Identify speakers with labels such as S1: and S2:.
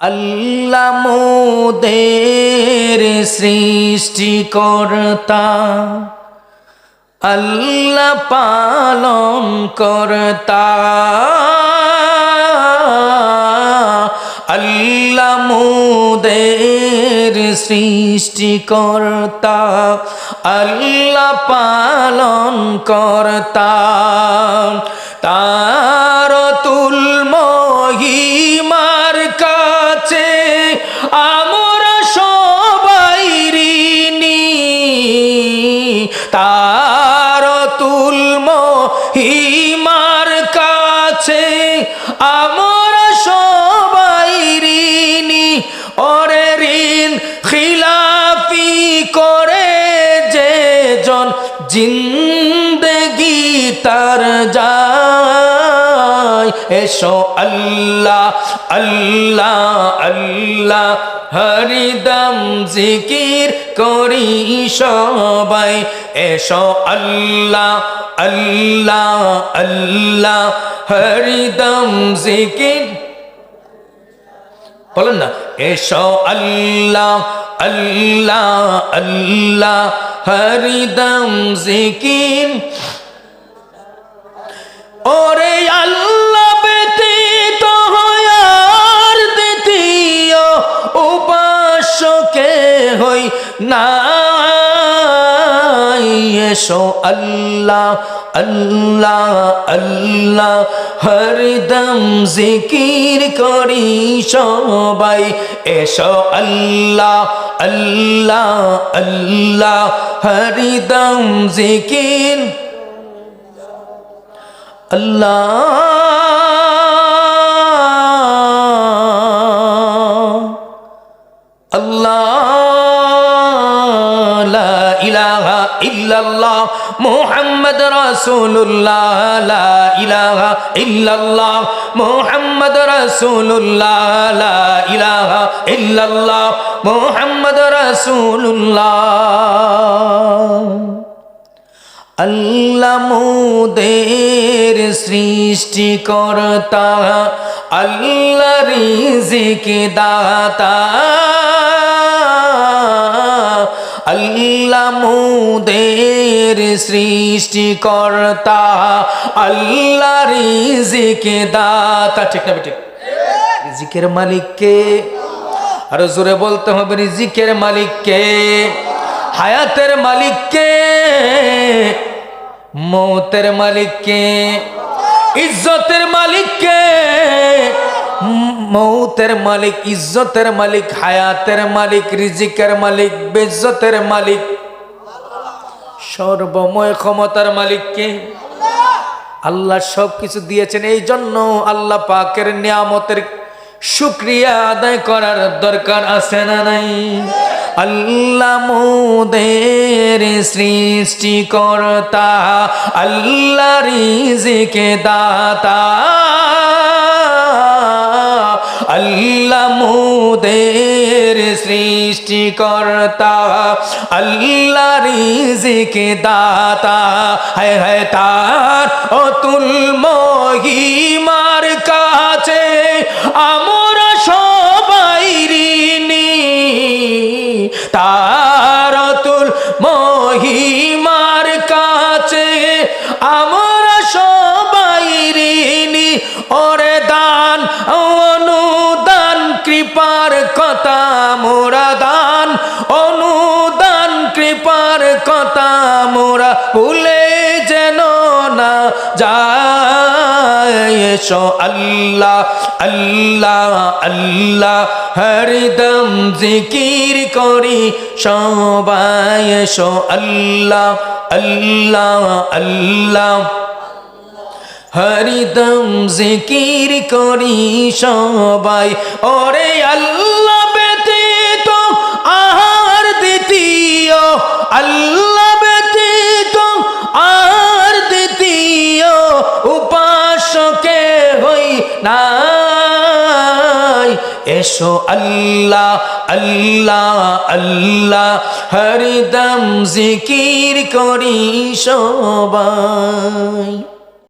S1: আল্লাহ মোদের সৃষ্টিকর্তা আল্লাহ পালন কর্তা আল্লাহ মোদের সৃষ্টিকর্তা আল্লাহ পালন কর্তা। তার তুল তার তুল মহিমার কাছে আমরা সবাই ঋণী। ওরে ঋণ খিলাফি করে যে জন জিন্দগি তার যায়। এসো আল্লাহ আল্লাহ আল্লাহ। হরিদম জিকির করি সবাই। এসো আল্লাহ আল্লাহ আল্লাহ, হরিদম জিকির। বলেন না, এসো আল্লাহ আল্লাহ আল্লাহ, হরিদম জিকির। ওরে উপাসকে হই না আল্লাহ আল্লাহ আল্লাহ, হরদম জিকির করি সবাই, এসো আল্লাহ আল্লাহ আল্লাহ, হরিদম জিকির, আল্লাহ। ইল্লাল্লাহ মুহাম্মদ রাসূলুল্লাহ, লা ইলাহা ইল্লাল্লাহ, মুহাম্মদ রাসূলুল্লাহ, লা ইলাহা ইল্লাল্লাহ, মুহাম্মদ রাসূলুল্লাহ। আল্লাহ মোদের সৃষ্টিকর্তা আল্লাহ রিজিক দাতা আল্লাহ মোদের সৃষ্টিকর্তা আল্লাহ রিজিক দাতা ঠিক না, ঠিক। রিজিকের মালিককে আরও জোরে বলতে হবে, রিজিকের মালিককে হায়াতের মালিককে মৌতের মালিককে ইজ্জতের মালিককে মৌতের মালিক, ইজ্জতের মালিক, হায়াতের মালিক, রিজিকের মালিক, বেজ্জতের মালিক। সর্বময় ক্ষমতার মালিককে আল্লাহ সব কিছু দিয়েছেন। এই জন্য আল্লাহ পাকের নিয়ামতের শুক্রিয়া আদায় করার দরকার আছে না নাই? আল্লাহ মোদের সৃষ্টিকর্তা, আল্লাহ রিজিকে দাতা। আল্লাহ মোদের সৃষ্টিকর্তা, আল্লাহ রিজিকে দাতা হায় হায় তার অতুল মহিমার কাছে আমরা সবাই ঋণী তার অতুল মহিমার কাছে আমরা কৃপার কথা মোরা দান অনুদান কৃপার কথা মোরা, ভুলে যেন না যায়। আল্লাহ আল্লাহ আল্লাহ হরদম জিকির করি, সবাই আল্লাহ আল্লাহ আল্লাহ। হরিদম জিকির করি সবাই। ওরে আল্লাহ ব্যতীত আহার দ্বিতীয়, আল্লাহ ব্যতীত আর দ্বিতীয় উপাসকে হই নাই। এসো আল্লাহ আল্লাহ আল্লাহ হরিদম জিকির করি সবাই।